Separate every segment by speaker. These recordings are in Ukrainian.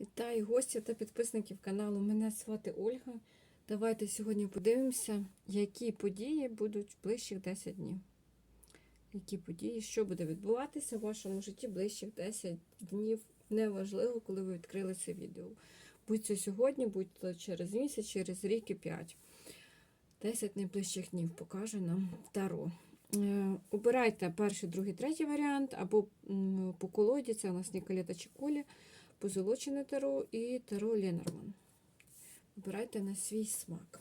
Speaker 1: Вітаю гостів та підписників каналу. Мене звати Ольга. Давайте сьогодні подивимося, які події будуть ближчих 10 днів. Які події, що буде відбуватися в вашому житті ближчих 10 днів. Неважливо, коли ви відкрили це відео. Будь це сьогодні, будь то через місяць, через рік і 5. 10 найближчих днів покаже нам Таро. Е, Обирайте перший, другий, третій варіант, або по колоді, це у нас Ніколета Чекулі, позолочене таро і таро Ленорман. Обирайте на свій смак.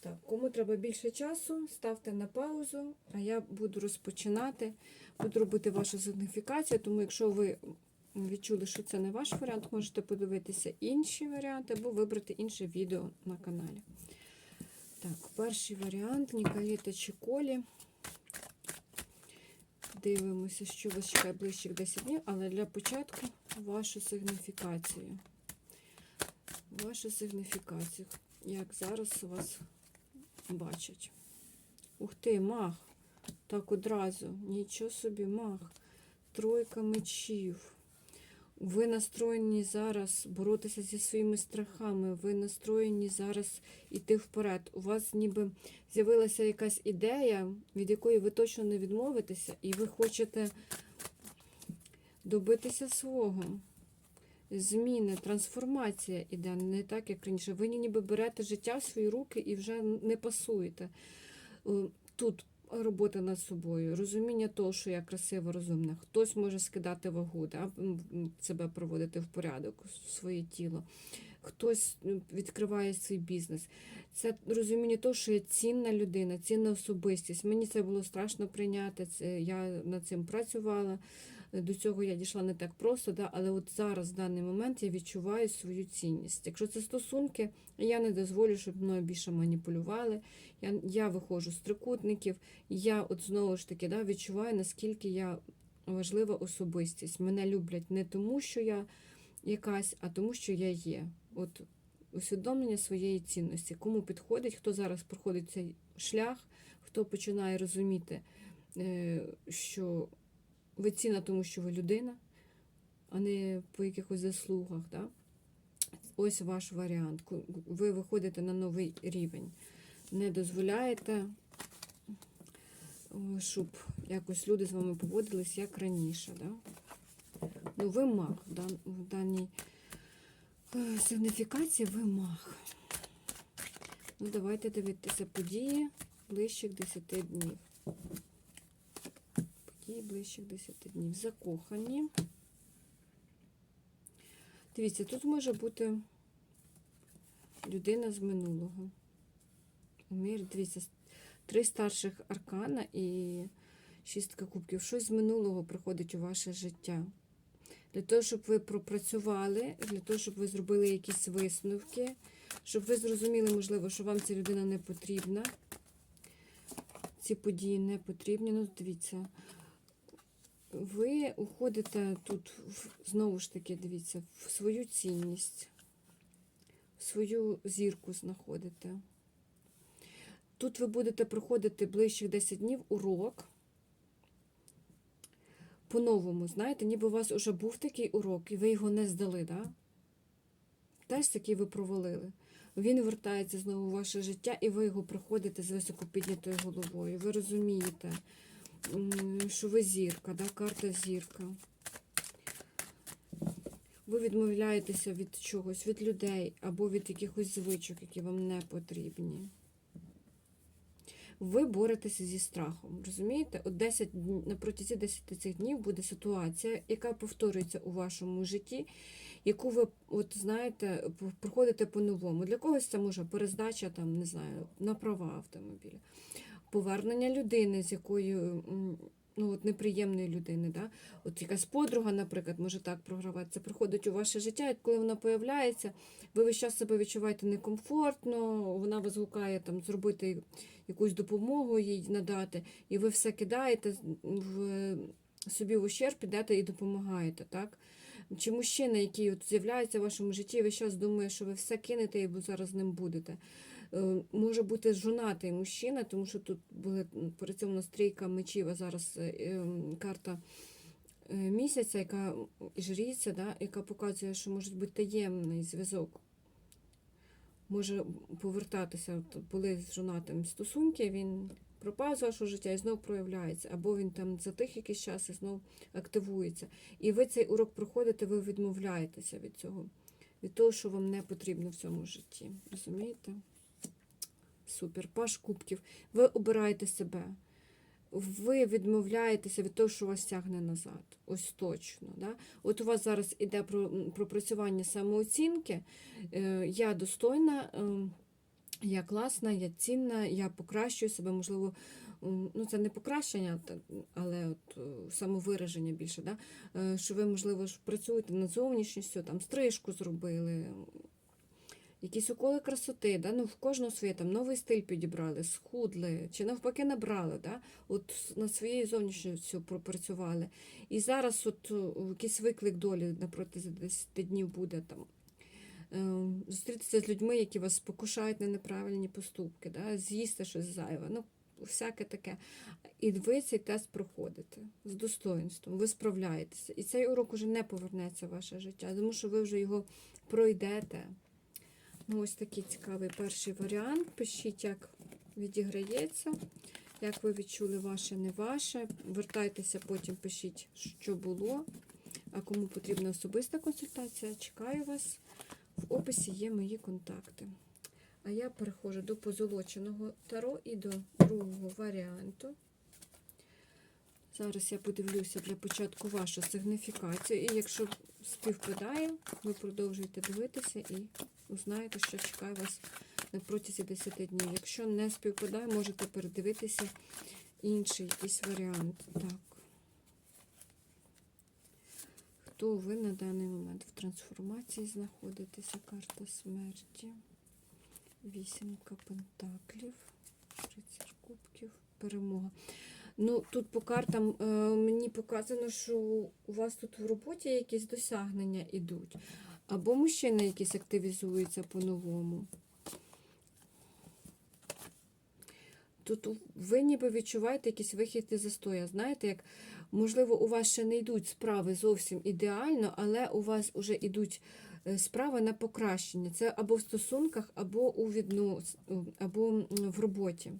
Speaker 1: Так, кому треба більше часу, ставте на паузу, а я буду розпочинати, буду робити вашу сигніфікацію, тому якщо ви відчули, що це не ваш варіант, можете подивитися інші варіанти або вибрати інше відео на каналі. Так, перший варіант Ніколета Чеколі. Дивимося, що вас чекає ближчих 10 днів, але для початку вашу сигніфікацію. Вашу сигніфікацію, як зараз у вас бачать. Ух ти, мах. Так одразу. Нічого собі, мах. Тройка мечів. Ви настроєні зараз боротися зі своїми страхами, ви настроєні зараз йти вперед. У вас ніби з'явилася якась ідея, від якої ви точно не відмовитеся, і ви хочете добитися свого. Зміни, трансформація іде не так, як раніше. Ви ніби берете життя в свої руки і вже не пасуєте. Е, Тут робота над собою, розуміння того, що я красива, розумна. Хтось може скидати вагу, да? себе проводити в порядок, своє тіло. Хтось відкриває свій бізнес. Це розуміння того, що я цінна людина, цінна особистість. Мені це було страшно прийняти. Це я над цим працювала. До цього я дійшла не так просто, да? але от зараз, в даний момент, я відчуваю свою цінність. Якщо це стосунки, я не дозволю, щоб мною більше маніпулювали. Я, я виходжу з трикутників, я от знову ж таки да, відчуваю, наскільки я важлива особистість. Мене люблять не тому, що я якась, а тому, що я є. От усвідомлення своєї цінності. Кому підходить, хто зараз проходить цей шлях, хто починає розуміти, е, що ви цінна, тому що ви людина, а не по якихось заслугах. Да? Ось ваш варіант. Ви виходите на новий рівень. Не дозволяєте, щоб якось люди з вами поводились як раніше. Да? Ну, ви маг в в даній е, сигніфікації ви маг. Ну, давайте дивитися події ближчих 10 днів. Події ближчих 10 днів. Закохані. Дивіться, тут може бути людина з минулого. Мир, дивіться, три старших аркана і шістка кубків. Щось з минулого приходить у ваше життя. Для того, щоб ви пропрацювали, для того, щоб ви зробили якісь висновки, щоб ви зрозуміли, можливо, що вам ця людина не потрібна. Ці події не потрібні. Ну, дивіться, ви уходите тут, знову ж таки, дивіться, в свою цінність, в свою зірку знаходите. Тут ви будете проходити ближчих 10 днів урок. По-новому, знаєте, ніби у вас вже був такий урок, і ви його не здали, да? Тест, який ви провалили. Він вертається знову в ваше життя, і ви його проходите з високо піднятою головою. Ви розумієте, що ви зірка, да? карта зірка. Ви відмовляєтеся від чогось, від людей або від якихось звичок, які вам не потрібні. Ви боретеся зі страхом. Розумієте? От 10 днів, на протязі 10 цих днів буде ситуація, яка повторюється у вашому житті, яку ви, от знаєте, проходите по-новому. Для когось це може перездача, там, не знаю, на права автомобіля, повернення людини, з якою. Ну, от неприємної людини, да? От якась подруга, наприклад, може так програватися, приходить у ваше життя, і коли вона появляється, ви весь час себе відчуваєте некомфортно, вона вас гукає там зробити якусь допомогу їй надати, і ви все кидаєте в собі в ущерб, підете і допомагаєте, так? Чи мужчина, який от з'являється в вашому житті, весь час думає, що ви все кинете і зараз з ним будете. Е, Може бути жонатий мужчина, тому що тут була цьому у мечів, а зараз е, ем, карта е, місяця, яка жріця, да, яка показує, що може бути таємний зв'язок. Може повертатися, от були з жонатим стосунки, він пропав з вашого життя і знову проявляється, або він там затих якийсь час і знову активується. І ви цей урок проходите, ви відмовляєтеся від цього, від того, що вам не потрібно в цьому житті. Розумієте? Супер. Паш кубків. Ви обираєте себе. Ви відмовляєтеся від того, що вас тягне назад. Ось точно. Да? От у вас зараз іде про пропрацювання самооцінки. Е, Я достойна, е, я класна, я цінна, я покращую себе, можливо, ну це не покращення, але от е, самовираження більше. Да? Е, Що ви, можливо, працюєте над зовнішністю, там стрижку зробили, якісь уколи красоти, да? ну, в кожного своє там новий стиль підібрали, схудли, чи навпаки набрали, да? от над своєю зовнішністю пропрацювали. І зараз от е, якийсь виклик долі на протязі 10 днів буде там. е, Зустрітися з людьми, які вас спокушають на неправильні поступки, да? з'їсти щось зайве, ну, всяке таке. І ви цей тест проходите з достоинством, ви справляєтеся. І цей урок уже не повернеться в ваше життя, тому що ви вже його пройдете. Ну, ось такий цікавий перший варіант. Пишіть, як відіграється, як ви відчули ваше, не ваше. Вертайтеся, потім пишіть, що було. А кому потрібна особиста консультація, чекаю вас. В описі є мої контакти. А я переходжу до позолоченого таро і до другого варіанту. Зараз я подивлюся для початку вашу сигніфікацію. І якщо співпадає, ви продовжуєте дивитися і узнаєте, що чекає вас на протязі 10 днів. Якщо не співпадає, можете передивитися інший якийсь варіант. Так. Хто ви на даний момент в трансформації знаходитеся? Карта смерті. Вісімка пентаклів, рицар кубків, перемога. Ну, тут по картам е, мені показано, що у вас тут в роботі якісь досягнення йдуть. Або мужчина якийсь активізується по-новому. Тут ви ніби відчуваєте якийсь вихід із застоя. Знаєте, як можливо, у вас ще не йдуть справи зовсім ідеально, але у вас вже йдуть е, справи на покращення. Це або в стосунках, або у віднос... або в роботі.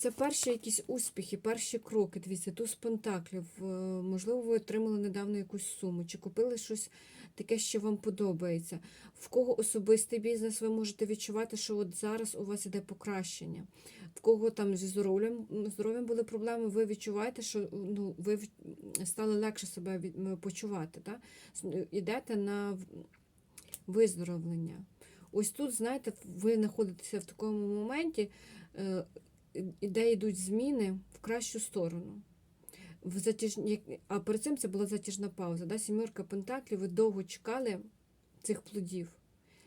Speaker 1: Це перші якісь успіхи, перші кроки. Дивіться, туз пентаклів. Е, Можливо, ви отримали недавно якусь суму, чи купили щось таке, що вам подобається. В кого особистий бізнес, ви можете відчувати, що от зараз у вас іде покращення. В кого там зі здоров'ям здоров'ям були проблеми, ви відчуваєте, що ну, ви стали легше себе почувати. Так? Йдете на виздоровлення. Ось тут, знаєте, ви знаходитеся в такому моменті, е, де йдуть зміни в кращу сторону. В затяж... А перед цим це була затяжна пауза. Да? Сімерка Пентаклів, ви довго чекали цих плодів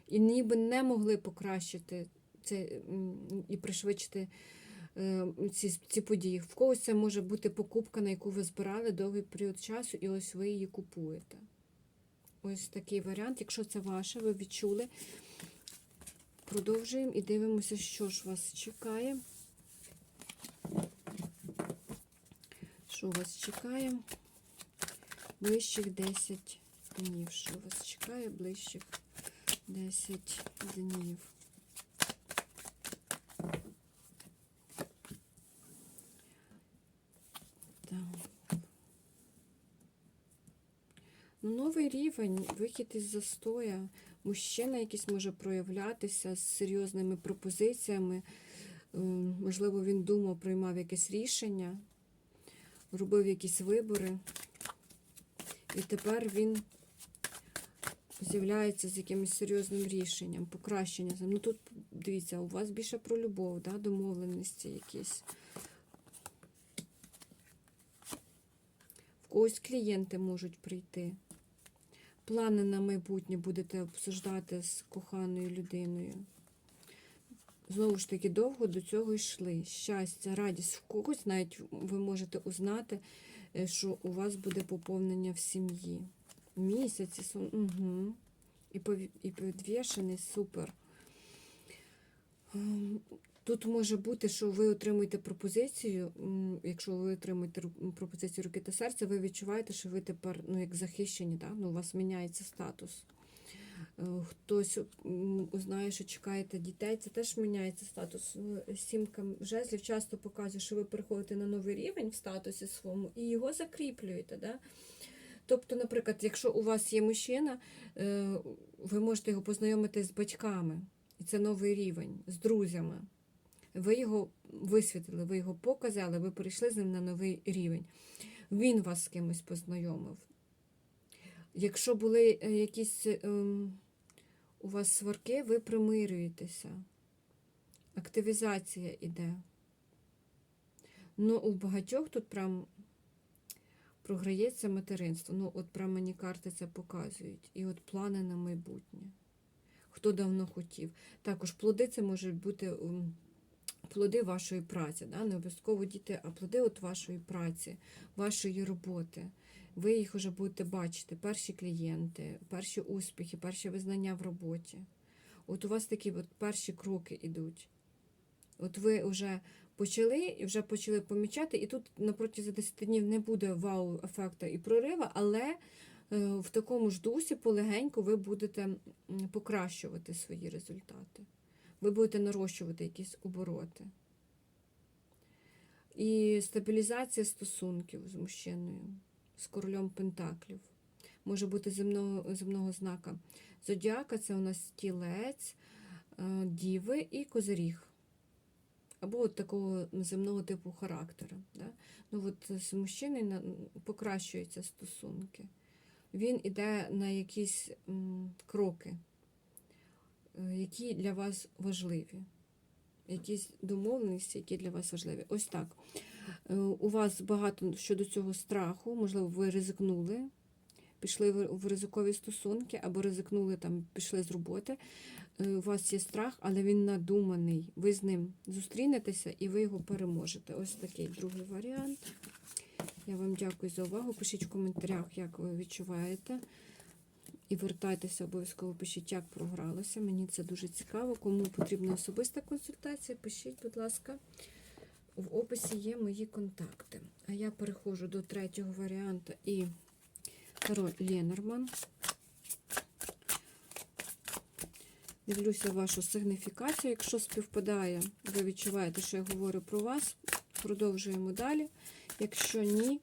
Speaker 1: і ніби не могли покращити це і пришвидшити е, ці, ці події. В когось це може бути покупка, на яку ви збирали довгий період часу, і ось ви її купуєте. Ось такий варіант. Якщо це ваше, ви відчули. Продовжуємо і дивимося, що ж вас чекає. Що вас чекає? Ближчих 10 днів. Що вас чекає ближчих 10 днів? Ну, новий рівень, вихід із застоя. Мужчина якийсь може проявлятися з серйозними пропозиціями. Ем, Можливо, він думав, приймав якесь рішення, робив якісь вибори. І тепер він з'являється з якимось серйозним рішенням, покращення. Ну тут, дивіться, у вас більше про любов, да? домовленості якісь. В когось клієнти можуть прийти. Плани на майбутнє будете обсуждати з коханою людиною. Знову ж таки, довго до цього йшли. Щастя, радість в когось, навіть ви можете узнати, е, що у вас буде поповнення в сім'ї. Місяці, сон, угу. і, підвішений, супер. Ем, Тут може бути, що ви отримуєте пропозицію. Якщо ви отримуєте пропозицію руки та серця, ви відчуваєте, що ви тепер ну, як захищені, да? ну, у вас міняється статус. Е, Хтось м, узнає, що чекаєте дітей, це теж міняється статус. Ну, Сімка жезлів часто показує, що ви переходите на новий рівень в статусі своєму і його закріплюєте. Да? Тобто, наприклад, якщо у вас є мужчина, е, ви можете його познайомити з батьками, і це новий рівень, з друзями. Ви його висвітлили, ви його показали, ви перейшли з ним на новий рівень. Він вас з кимось познайомив. Якщо були е, якісь ем, у вас сварки, ви примирюєтеся. Активізація іде. Ну, у багатьох тут прям програється материнство. Ну, от прям мені карти це показують. І от плани на майбутнє. Хто давно хотів. Також плоди це можуть бути м, плоди вашої праці. Да? Не обов'язково діти, а плоди от вашої праці, вашої роботи. Ви їх вже будете бачити, перші клієнти, перші успіхи, перші визнання в роботі. От у вас такі от перші кроки йдуть. От ви вже почали і вже почали помічати, і тут на протязі 10 днів не буде вау-ефекту і прорива, але е, в такому ж дусі полегеньку ви будете покращувати свої результати. Ви будете нарощувати якісь обороти. І стабілізація стосунків з мужчиною, з королем Пентаклів. Може бути земного, земного знака. Зодіака це у нас тілець, е, діви і козиріг. Або от такого земного типу характеру. Да? Ну, от з мужчиною покращуються стосунки. Він іде на якісь кроки, е, які для вас важливі. Якісь домовленості, які для вас важливі. Ось так. Е, У вас багато щодо цього страху, можливо, ви ризикнули, пішли в ризикові стосунки, або ризикнули там, пішли з роботи. Е, У вас є страх, але він надуманий. Ви з ним зустрінетеся і ви його переможете. Ось такий другий варіант. Я вам дякую за увагу. Пишіть в коментарях, як ви відчуваєте. І вертайтеся, обов'язково пишіть, як програлося. Мені це дуже цікаво. Кому потрібна особиста консультація, пишіть, будь ласка. В описі є мої контакти. А я переходжу до третього варіанту і король Ленорман. Дивлюся вашу сигніфікацію. Якщо співпадає, ви відчуваєте, що я говорю про вас, продовжуємо далі. Якщо ні,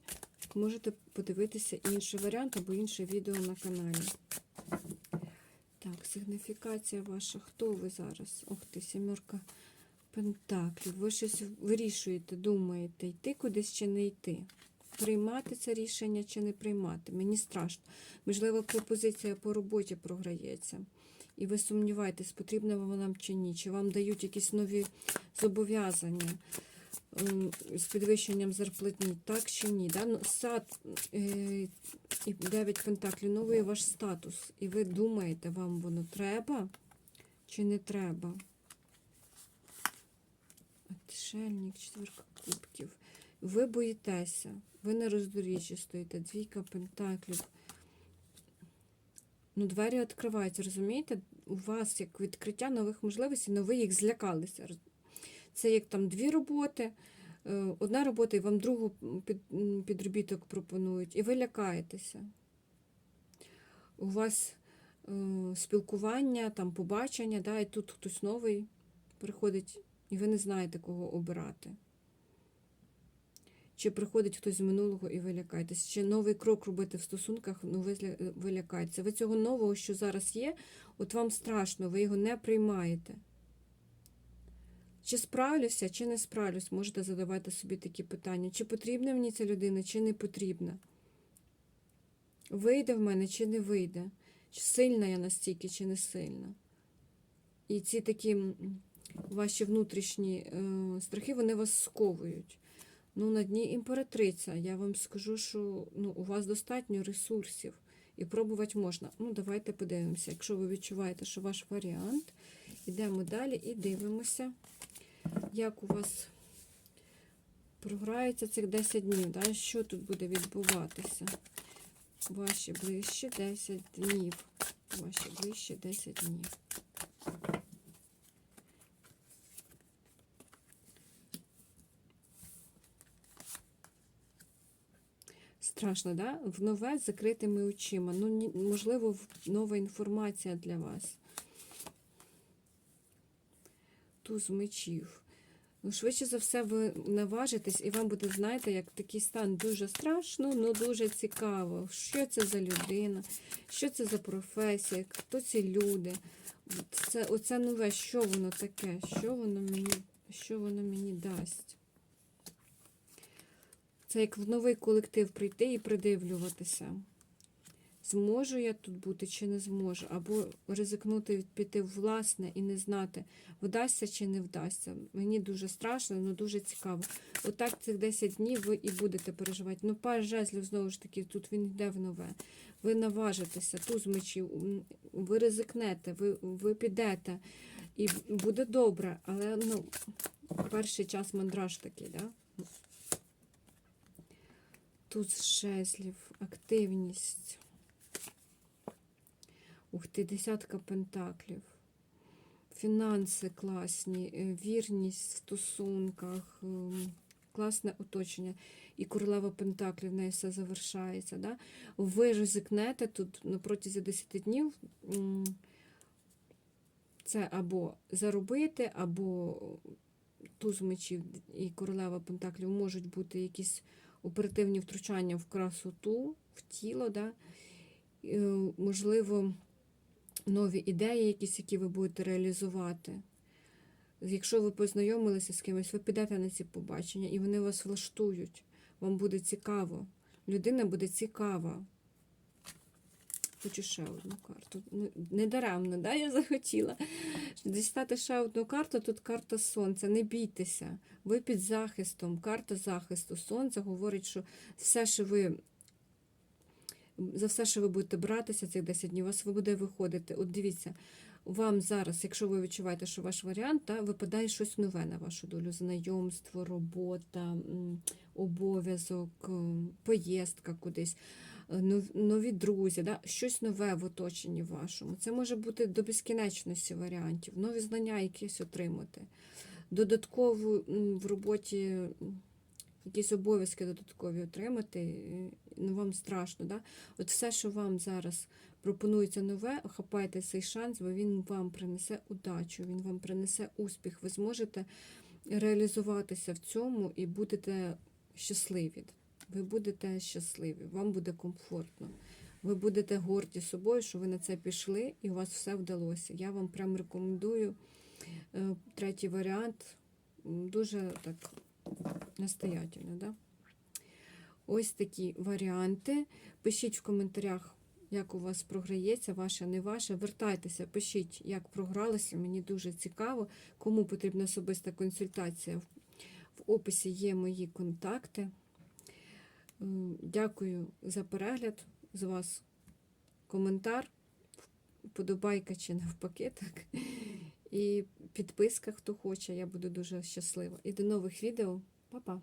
Speaker 1: можете подивитися інший варіант або інше відео на каналі. Так, сигніфікація ваша. Хто ви зараз? Ох ти, сімерка пентаклів. Ви щось вирішуєте, думаєте, йти кудись чи не йти. Приймати це рішення чи не приймати. Мені страшно. Можливо, пропозиція по роботі програється. І ви сумніваєтесь, потрібна вона вам чи ні, чи вам дають якісь нові зобов'язання ем, з підвищенням зарплатні, так чи ні. Да? Ну, сад е, і 9 пентаклів, новий ваш статус. І ви думаєте, вам воно треба чи не треба? Отшельник, четверка кубків. Ви боїтеся, ви на роздоріжжі стоїте, двійка пентаклів. Ну, двері відкриваються, розумієте? У вас як відкриття нових можливостей, але ви їх злякалися. Це як там дві роботи, е, одна робота, і вам другу підробіток пропонують, і ви лякаєтеся. У вас е, спілкування, там побачення, да, і тут хтось новий приходить, і ви не знаєте, кого обирати. Чи приходить хтось з минулого і ви лякаєтесь, чи новий крок робити в стосунках, ну ви, лякаєтеся. Ви цього нового, що зараз є, от вам страшно, ви його не приймаєте. Чи справлюся, чи не справлюсь, можете задавати собі такі питання. Чи потрібна мені ця людина, чи не потрібна? Вийде в мене, чи не вийде? Чи сильна я настільки, чи не сильна? І ці такі ваші внутрішні е, страхи, вони вас сковують. Ну, на дні імператриця. Я вам скажу, що ну, у вас достатньо ресурсів і пробувати можна. Ну, давайте подивимося. Якщо ви відчуваєте, що ваш варіант, йдемо далі і дивимося, як у вас програється цих 10 днів. Да? Що тут буде відбуватися? Ваші ближчі 10 днів. Ваші ближчі 10 днів. Страшно, да? В нове з закритими очима. Ну, можливо, нова інформація для вас. Туз мечів. Ну, швидше за все, ви наважитесь, і вам буде, знаєте, як такий стан дуже страшно, але дуже цікаво. Що це за людина, що це за професія, хто ці люди. Це, оце нове, що воно таке, що воно мені, що воно мені дасть. Це як в новий колектив прийти і придивлюватися. Зможу я тут бути чи не зможу, або ризикнути піти власне і не знати, вдасться чи не вдасться. Мені дуже страшно, але дуже цікаво. Отак цих 10 днів ви і будете переживати. Ну, пар жезлів, знову ж таки, тут він йде в нове. Ви наважитеся, туз мечів, ви ризикнете, ви, ви підете. І буде добре, але ну, перший час мандраж такий, да? Тут жезлів, активність. Ух ти, десятка пентаклів. Фінанси класні, е, вірність в стосунках, ем, класне оточення. І королева Пентаклів, в неї все завершається. Да? Ви ризикнете тут протязі 10 днів. Це або заробити, або туз мечів і королева Пентаклів можуть бути якісь оперативні втручання в красоту, в тіло. Да? Е, Можливо, нові ідеї, якісь, які ви будете реалізувати. Якщо ви познайомилися з кимось, ви підете на ці побачення і вони вас влаштують. Вам буде цікаво. Людина буде цікава. Хочу ще одну карту. Ну, не даремно, да, я захотіла. Дістати ще одну карту, тут карта сонця. Не бійтеся. Ви під захистом. Карта захисту. Сонце говорить, що все, що ви за все, що ви будете братися цих 10 днів, у вас буде виходити. От дивіться, вам зараз, якщо ви відчуваєте, що ваш варіант, та, випадає щось нове на вашу долю: знайомство, робота, обов'язок, поїздка кудись, нові друзі, да, щось нове в оточенні вашому. Це може бути до безкінечності варіантів, нові знання якісь отримати. Додатково в роботі якісь обов'язки додаткові отримати, ну вам страшно. Да? От все, що вам зараз пропонується нове, хапайте цей шанс, бо він вам принесе удачу, він вам принесе успіх. Ви зможете реалізуватися в цьому і будете щасливі. Ви будете щасливі, вам буде комфортно. Ви будете горді собою, що ви на це пішли і у вас все вдалося. Я вам прям рекомендую е, третій варіант. Дуже так настоятельно. Да? Ось такі варіанти. Пишіть в коментарях, як у вас програється, ваше, не ваше. Вертайтеся, пишіть, як програлося. Мені дуже цікаво. Кому потрібна особиста консультація. В описі є мої контакти. Дякую за перегляд. З вас коментар, подобайка чи навпаки. Так. І підписка, хто хоче. Я буду дуже щаслива. І до нових відео. Па-па!